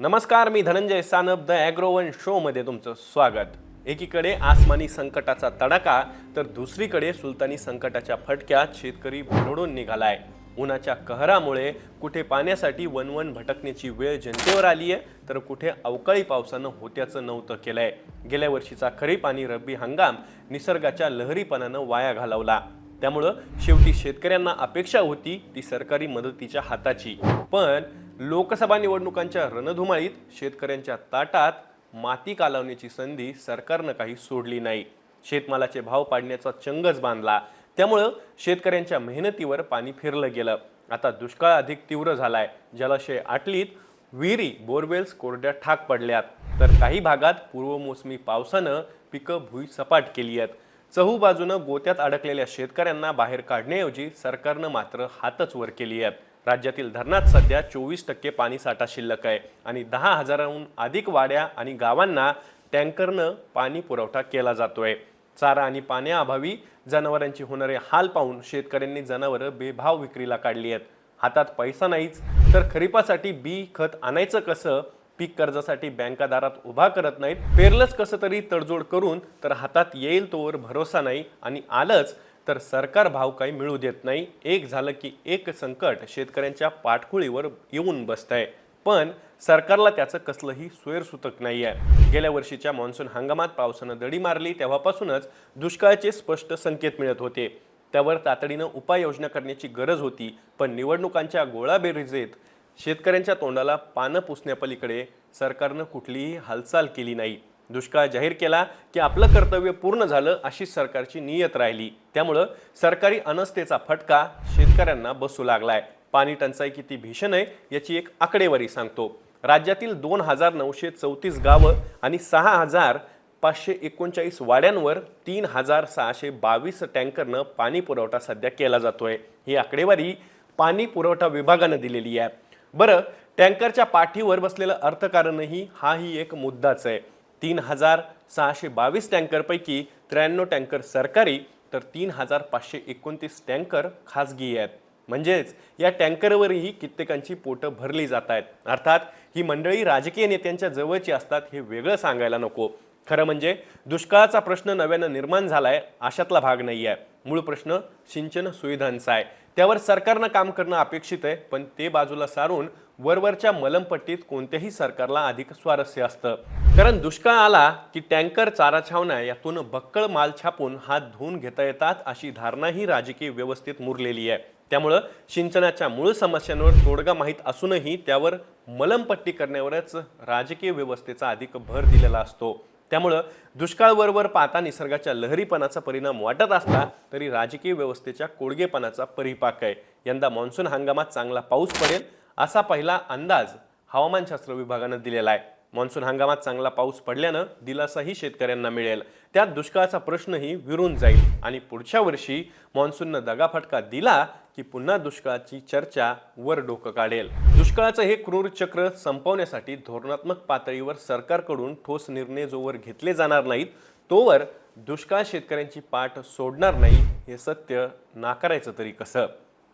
नमस्कार मी धनंजय सानप द ॲग्रोवन शोमध्ये तुमचं स्वागत. एकीकडे आसमानी संकटाचा तडाखा तर दुसरीकडे सुलतानी संकटाच्या फटक्यात शेतकरी भरडून निघालाय. उन्हाच्या कहरामुळे कुठे पाण्यासाठी वनवन भटकण्याची वेळ जनतेवर आली आहे तर कुठे अवकाळी पावसानं होत्याचं नव्हतं केलंय. गेल्या वर्षीचा खरीप आणि रब्बी हंगाम निसर्गाच्या लहरीपणानं वाया घालवला. त्यामुळं शेवटी शेतकऱ्यांना अपेक्षा होती ती सरकारी मदतीच्या हाताची. पण लोकसभा निवडणुकांच्या रणधुमाळीत शेतकऱ्यांच्या ताटात माती कालवण्याची संधी सरकारनं काही सोडली नाही. शेतमालाचे भाव पाडण्याचा चंगच बांधला. त्यामुळं शेतकऱ्यांच्या मेहनतीवर पाणी फिरलं गेलं. आता दुष्काळ अधिक तीव्र झालाय. जलाशय आटलीत विहिरी बोरवेल्स कोरड्या ठाक पडल्यात. तर काही भागात पूर्वमोसमी पावसानं पिकं भुईसपाट केली आहेत. चहू बाजूनं गोत्यात अडकलेल्या शेतकऱ्यांना बाहेर काढण्याऐवजी सरकारनं मात्र हातच वर केली आहेत. राज्यातील धरणात सध्या चोवीस टक्के पाणी साठा शिल्लक आहे आणि दहा हजाराहून अधिक वाड्या आणि गावांना टँकरनं पाणी पुरवठा केला जातोय. चारा आणि पाण्याअभावी जनावरांची होणारे हाल पाहून शेतकऱ्यांनी जनावरं बेभाव विक्रीला काढली आहेत. हातात पैसा नाहीच तर खरीपासाठी बी खत आणायचं कसं? पीक कर्जासाठी बँका दारात उभा करत नाहीत. पेरलंच कसं तरी तडजोड करून तर हातात येईल तोवर भरोसा नाही आणि आलंच तर सरकार भाव काही मिळू देत नाही. एक झालं की एक संकट शेतकऱ्यांच्या पाठकुळीवर येऊन बसतंय. पण सरकारला त्याचं कसलंही सोयरसूतक नाही आहे गेल्या वर्षीच्या मान्सून हंगामात पावसानं दडी मारली. तेव्हापासूनच दुष्काळाचे स्पष्ट संकेत मिळत होते. त्यावर तातडीनं उपाययोजना करण्याची गरज होती. पण निवडणुकांच्या गोळाबेरीजेत शेतकऱ्यांच्या तोंडाला पानं पुसण्यापलीकडे सरकारनं कुठलीही हालचाल केली नाही. दुष्काळ जाहीर केला की आपलं कर्तव्य पूर्ण झालं अशी सरकारची नियत राहिली. त्यामुळं सरकारी अनस्थेचा फटका शेतकऱ्यांना बसू लागलाय. पाणी टंचाई किती भीषण आहे याची एक आकडेवारी सांगतो. राज्यातील दोन हजार नऊशे चौतीस गावं आणि सहा हजार पाचशे एकोणचाळीस वाड्यांवर तीन हजार सहाशे बावीस टँकरनं पाणी पुरवठा सध्या केला जातोय. ही आकडेवारी पाणी पुरवठा विभागानं दिलेली आहे. बरं टँकरच्या पाठीवर बसलेलं अर्थकारणही हाही एक मुद्दाच आहे. तीन हजार सहाशे बावीस टँकरपैकी त्र्याण्णव टँकर सरकारी तर तीन हजार पाचशे एकोणतीस टँकर खाजगी आहेत. म्हणजेच या टँकरवरही कित्येकांची पोटं भरली जात आहेत. अर्थात ही मंडळी राजकीय नेत्यांच्या जवळची असतात हे वेगळं सांगायला नको. खरं म्हणजे दुष्काळाचा प्रश्न नव्यानं निर्माण झाला आहे अशातला भाग नाही आहे मूळ प्रश्न सिंचन सुविधांचा आहे. त्यावर सरकारनं काम करणं अपेक्षित आहे पण ते बाजूला सारून वरवरच्या मलमपट्टीत कोणत्याही सरकारला अधिक स्वारस्य असतं. कारण दुष्काळ आला की टँकर चारा छावण्या यातून बक्कळ माल छापून हात धुवून घेता येतात अशी धारणाही राजकीय व्यवस्थेत मुरलेली आहे. त्यामुळं सिंचनाच्या मूळ समस्यांवर तोडगा माहीत असूनही त्यावर मलमपट्टी करण्यावरच राजकीय व्यवस्थेचा अधिक भर दिलेला असतो. त्यामुळं दुष्काळवरवर पाहता निसर्गाच्या लहरीपणाचा परिणाम वाटत असला तरी राजकीय व्यवस्थेच्या कोडगेपणाचा परिपाक आहे. यंदा मान्सून हंगामात चांगला पाऊस पडेल असा पहिला अंदाज हवामानशास्त्र विभागानं दिलेला आहे. मान्सून हंगामात चांगला पाऊस पडल्यानं दिलासाही शेतकऱ्यांना मिळेल. त्यात दुष्काळाचा प्रश्नही विरून जाईल. आणि पुढच्या वर्षी मान्सूननं दगाफटका दिला की पुन्हा दुष्काळाची चर्चा वर डोकं काढेल. दुष्काळाचं हे क्रूर चक्र संपवण्यासाठी धोरणात्मक पातळीवर सरकारकडून ठोस निर्णय जोवर घेतले जाणार नाहीत तोवर दुष्काळ शेतकऱ्यांची पाठ सोडणार नाही हे सत्य नाकारायचं तरी कसं?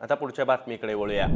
आता पुढच्या बातमीकडे वळूया.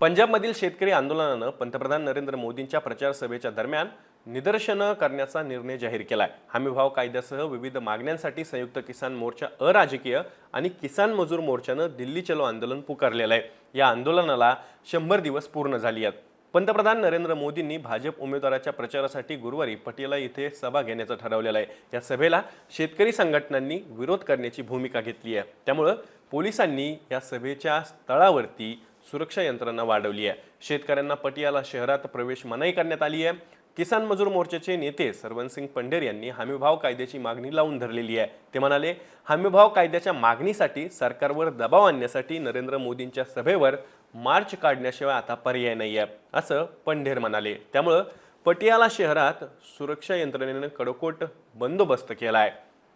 पंजाबमधील शेतकरी आंदोलनानं पंतप्रधान नरेंद्र मोदींच्या प्रचार सभेच्या दरम्यान निदर्शनं करण्याचा निर्णय जाहीर केला आहे हमीभाव कायद्यासह विविध मागण्यांसाठी संयुक्त किसान मोर्चा अराजकीय आणि किसान मजूर मोर्चानं दिल्ली चलो आंदोलन पुकारलेलं आहे. या आंदोलनाला शंभर दिवस पूर्ण झाली आहेत. पंतप्रधान नरेंद्र मोदींनी भाजप उमेदवाराच्या प्रचारासाठी गुरुवारी पटियाला इथे सभा घेण्याचं ठरवलेलं आहे. या सभेला शेतकरी संघटनांनी विरोध करण्याची भूमिका घेतली आहे. त्यामुळं पोलिसांनी या सभेच्या स्थळावरती सुरक्षा यंत्रणा वाढवली आहे. शेतकऱ्यांना पटियाला शहरात प्रवेश मनाई करण्यात आली आहे. किसान मजूर मोर्चाचे नेते सरवनसिंग पंढेर यांनी हमीभाव कायद्याची मागणी लावून धरलेली आहे. ते म्हणाले हमीभाव कायद्याच्या मागणीसाठी सरकारवर दबाव आणण्यासाठी नरेंद्र मोदींच्या सभेवर मार्च काढण्याशिवाय आता पर्याय नाही आहे असं पंढेर म्हणाले. त्यामुळं पटियाला शहरात सुरक्षा यंत्रणेनं कडकोट बंदोबस्त केला आहे.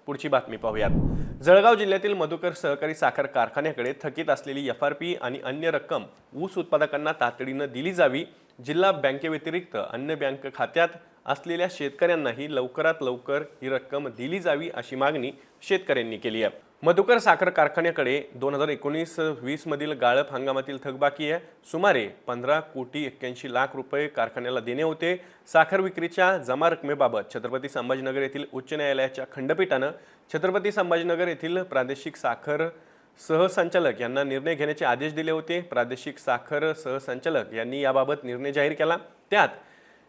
पुढची बातमी पाहूयात. जळगाव जिल्ह्यातील मधुकर सहकारी साखर कारखान्याकडे थकीत असलेली एफ आर पी आणि अन्य रक्कम ऊस उत्पादकांना तातडीनं दिली जावी जिल्हा बँकेव्यतिरिक्त अन्य बँक खात्यात असलेल्या शेतकऱ्यांनाही लवकरात लवकर ही रक्कम दिली जावी अशी मागणी शेतकऱ्यांनी केली आहे. मधुकर साखर कारखान्याकडे दोन हजार एकोणीस वीसमधील गाळप हंगामातील थकबाकी आहे. सुमारे पंधरा कोटी एक्क्याऐंशी लाख रुपये कारखान्याला देणे होते. साखर विक्रीच्या जमा रकमेबाबत छत्रपती संभाजीनगर येथील उच्च न्यायालयाच्या खंडपीठानं छत्रपती संभाजीनगर येथील प्रादेशिक साखर सहसंचालक यांना निर्णय घेण्याचे आदेश दिले होते. प्रादेशिक साखर सहसंचालक यांनी याबाबत निर्णय जाहीर केला. त्यात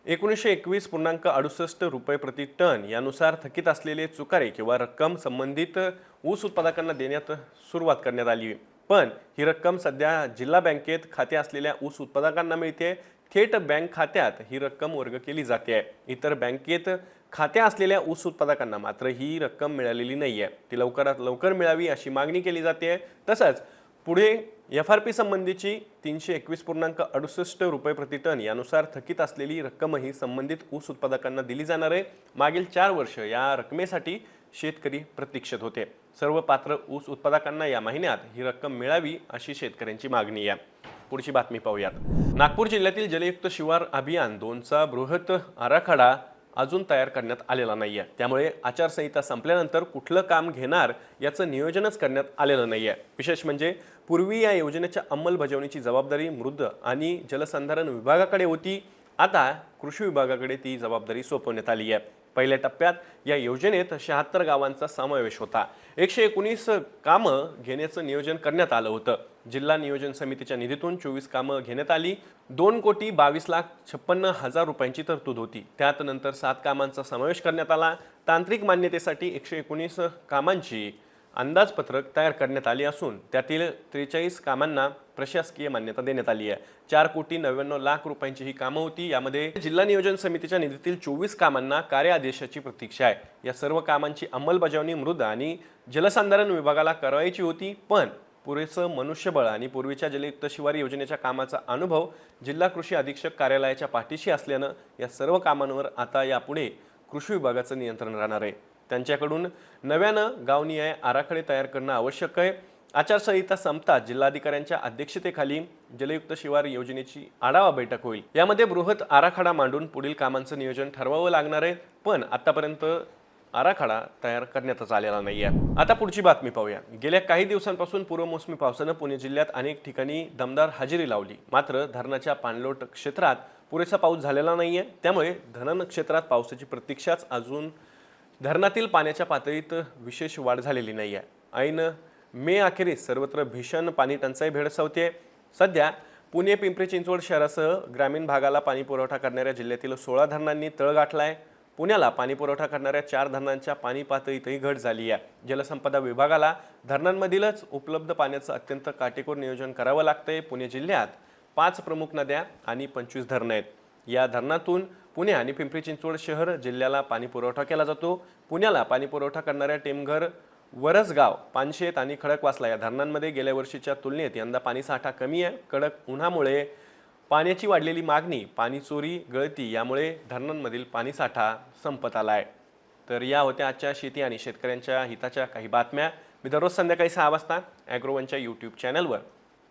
एकोणीसशे एकवीस पूर्णांक अडुसष्ट रुपये प्रति टन यानुसार थकीत असलेले चुकारे किंवा रक्कम संबंधित ऊस उत्पादकांना देण्यात सुरुवात करण्यात आली. पण ही रक्कम सध्या जिल्हा बँकेत खाते असलेल्या ऊस उत्पादकांना मिळते. थेट बँक खात्यात ही रक्कम वर्ग केली जाते. आहे इतर बँकेत खात्या असलेल्या ऊस उत्पादकांना मात्र ही रक्कम मिळालेली नाही आहे ती लवकरात लवकर मिळावी अशी मागणी केली जाते. तसंच पुढे एफ आर पी संबंधीची तीनशे एकवीस पूर्णांक अडुसष्ट रुपये प्रति टन यानुसार थकीत असलेली रक्कमही संबंधित ऊस उत्पादकांना दिली जाणार आहे. मागील चार वर्ष या रकमेसाठी शेतकरी प्रतीक्षेत होते. सर्व पात्र ऊस उत्पादकांना या महिन्यात ही रक्कम मिळावी अशी शेतकऱ्यांची मागणी आहे. पुढची बातमी पाहूयात. नागपूर जिल्ह्यातील जलयुक्त शिवार अभियान दोनचा बृहत आराखडा अजून तयार करण्यात आलेला नाही आहे त्यामुळे आचारसंहिता संपल्यानंतर कुठलं काम घेणार याचं नियोजनच करण्यात आलेलं नाही आहे विशेष म्हणजे पूर्वी या योजनेच्या अंमलबजावणीची जबाबदारी मृद आणि जलसंधारण विभागाकडे होती. आता कृषी विभागाकडे ती जबाबदारी सोपवण्यात आली आहे पहिल्या टप्प्यात या योजनेत शहात्तर गावांचा समावेश होता. एकशे एकोणीस कामं घेण्याचं नियोजन करण्यात आलं होतं. जिल्हा नियोजन समितीच्या निधीतून चोवीस कामं घेण्यात आली. दोन कोटी बावीस लाख छप्पन्न हजार रुपयांची तरतूद होती. त्यात नंतर सात कामांचा समावेश करण्यात आला. तांत्रिक मान्यतेसाठी एकशे एकोणीस कामांची अंदाजपत्रक तयार करण्यात आली असून त्यातील त्रेचाळीस कामांना प्रशासकीय मान्यता देण्यात आली आहे. चार कोटी नव्याण्णव लाख रुपयांची ही कामं होती. यामध्ये जिल्हा नियोजन समितीच्या निधीतील चोवीस कामांना कार्यादेशाची प्रतीक्षा आहे. या सर्व कामांची अंमलबजावणी मृदा आणि जलसंधारण विभागाला करायची होती. पण पुरेसं मनुष्यबळ आणि पूर्वीच्या जलयुक्त शिवार योजनेच्या कामाचा अनुभव जिल्हा कृषी अधीक्षक कार्यालयाच्या पाठीशी असल्यानं या सर्व कामांवर आता यापुढे कृषी विभागाचं नियंत्रण राहणार आहे. त्यांच्याकडून नव्यानं गावनिहाय आराखडे तयार करणं आवश्यक आहे. आचारसंहिता संपताच जिल्हाधिकाऱ्यांच्या अध्यक्षतेखाली जलयुक्त शिवार योजनेची आढावा बैठक होईल. यामध्ये बृहत आराखडा मांडून पुढील कामांचं नियोजन ठरवावं लागणार आहे. पण आतापर्यंत आराखडा तयार करण्यातच आलेला नाही आहे आता पुढची बातमी पाहूया. गेल्या काही दिवसांपासून पूर्वमोसमी पावसानं पुणे जिल्ह्यात अनेक ठिकाणी दमदार हजेरी लावली. मात्र धरणाच्या पाणलोट क्षेत्रात पुरेसा पाऊस झालेला नाही आहे त्यामुळे धरण क्षेत्रात पावसाची प्रतीक्षाच अजून धरणातील पाण्याच्या पातळीत विशेष वाढ झालेली नाही आहे ऐन मे अखेरीस सर्वत्र भीषण पाणी टंचाई भेडसावते सध्या पुणे पिंपरी चिंचवड शहरासह ग्रामीण भागाला पाणी पुरवठा करणाऱ्या जिल्ह्यातील सोळा धरणांनी तळ गाठला आहे पुण्याला पाणी पुरवठा करणाऱ्या चार धरणांच्या पाणी पातळीतही घट झाली आहे जलसंपदा विभागाला धरणांमधीलच उपलब्ध पाण्याचं अत्यंत काटेकोर नियोजन करावं लागतंय. पुणे जिल्ह्यात पाच प्रमुख नद्या आणि पंचवीस धरणं आहेत. या धरणातून पुणे आणि पिंपरी चिंचवड शहर जिल्ह्याला पाणीपुरवठा केला जातो. पुण्याला पाणीपुरवठा करणाऱ्या टेमघर वरसगाव पानशेत आणि खडकवासला या धरणांमध्ये गेल्या वर्षीच्या तुलनेत यंदा पाणीसाठा कमी आहे. कडक उन्हामुळे पाण्याची वाढलेली मागणी पाणी चोरी गळती यामुळे धरणांमधील पाणीसाठा संपत आला आहे. तर या होत्या आजच्या शेती आणि शेतकऱ्यांच्या हिताच्या काही बातम्या. मी दररोज संध्याकाळी सहा वाजता ॲग्रोवनच्या यूट्यूब चॅनलवर